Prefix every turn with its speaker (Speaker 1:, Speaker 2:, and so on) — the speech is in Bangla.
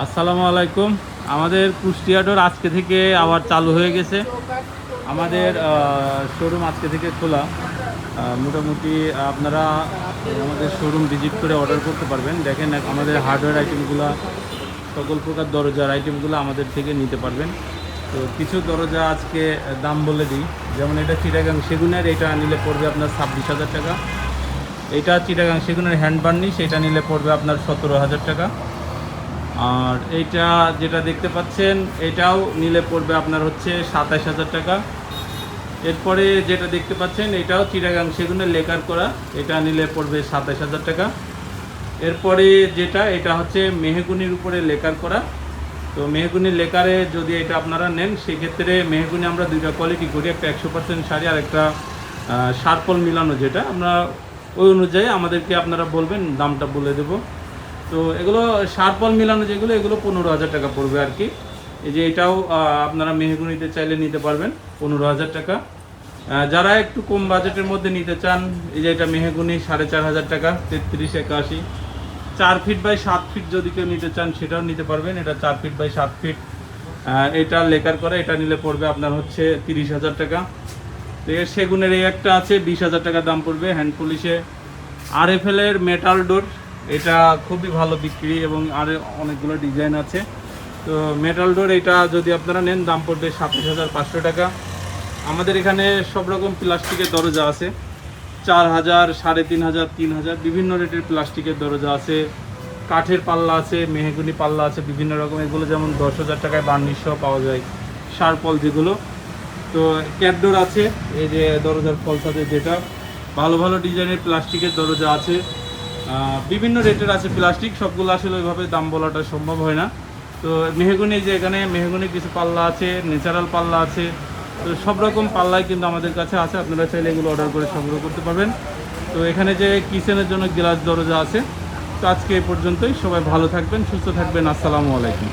Speaker 1: আসসালামু আলাইকুম। আমাদের কুষ্টিয়া ডোর আজকে থেকে আবার চালু হয়ে গেছে। আমাদের শোরুম আজকে থেকে খোলা। মোটামুটি আপনারা আমাদের শোরুম ভিজিট করে অর্ডার করতে পারবেন। দেখেন, আমাদের হার্ডওয়্যার আইটেমগুলো সকল প্রকার দরজার আইটেমগুলো আমাদের থেকে নিতে পারবেন। তো কিছু দরজা আজকে দাম বলে দিই। যেমন এটা চিটাগাং সেগুনের, এটা নিলে পড়বে আপনার ছাব্বিশ হাজার টাকা। এটা চিটাগাং সেগুনের হ্যান্ড বার্নি সেটা নিলে পড়বে আপনার সতেরো হাজার টাকা। আর এইটা যেটা দেখতে পাচ্ছেন, এটাও নিলে পড়বে আপনার হচ্ছে সাতাশ হাজার টাকা। এরপরে যেটা দেখতে পাচ্ছেন, এটাও চিটাগাং সেগুনের লেকার করা, এটা নিলে পড়বে সাতাশ হাজার টাকা। এরপরে যেটা, এটা হচ্ছে মেহগুনির উপরে লেকার করা। তো মেহগুনির লেকারে যদি এটা আপনারা নেন, সেক্ষেত্রে মেহগুনি আমরা দুইটা কোয়ালিটি করি, একটা একশো পার্সেন্ট শাড়ি আর একটা সারপল মিলানো যেটা। আমরা ওই অনুযায়ী আমাদেরকে আপনারা বলবেন, দামটা বলে দেবো। তো এগুলো সারপল মিলানো যেগুলো, এগুলো পনেরো হাজার টাকা পড়বে আর কি। এই যে এটাও আপনারা মেহগুনিতে চাইলে নিতে পারবেন, পনেরো হাজার টাকা। যারা একটু কম বাজেটের মধ্যে নিতে চান, এই যে এটা মেহগুনি সাড়ে চার হাজার টাকা, তেত্রিশ, একাশি। চার ফিট বাই সাত ফিট যদি কেউ নিতে চান, সেটাও নিতে পারবেন। এটা চার ফিট বাই সাত ফিট। এটা লেকার করে, এটা নিলে পড়বে আপনার হচ্ছে তিরিশ হাজার টাকা। তো এর সেগুনের এই একটা আছে, বিশ হাজার টাকা দাম পড়বে, হ্যান্ড পলিশে। আর এফ এর মেটাল ডোর এটা খুবই ভালো বিক্রি এবং আর অনেকগুলো ডিজাইন আছে। তো মেটাল ডোর এটা যদি আপনারা নেন, দাম পড়বে সাতাশ হাজার পাঁচশো টাকা। আমাদের এখানে সব রকম প্লাস্টিকের দরজা আছে। চার হাজার, সাড়ে তিন হাজার তিন হাজার, বিভিন্ন রেটের প্লাস্টিকের দরজা আছে। কাঠের পাল্লা আছে, মেহগুনি পাল্লা আছে, বিভিন্ন রকম। এগুলো যেমন দশ হাজার টাকায় বার্নিশ পাওয়া যায় শারপল যেগুলো। তো ক্যাপডোর আছে, এই যে দরজার ফলসাতে যেটা। ভালো ভালো ডিজাইনের প্লাস্টিকের দরজা আছে। বিভিন্ন রেটের আছে প্লাস্টিক, সবগুলো আসলে ওইভাবে দাম বলাটা সম্ভব হয় না। তো মেহগুনি যে এখানে, মেহগুনি কিছু পাল্লা আছে, ন্যাচারাল পাল্লা আছে, তো সব রকম পাল্লাই কিন্তু আমাদের কাছে আছে, আপনারা চাইলে এগুলো অর্ডার করে সংগ্রহ করতে পারবেন। তো এখানে যে কিচেনের জন্য গ্লাস দরজা আছে, তো আজকে এ পর্যন্তই। সবাই ভালো থাকবেন, সুস্থ থাকবেন। আসসালামু আলাইকুম।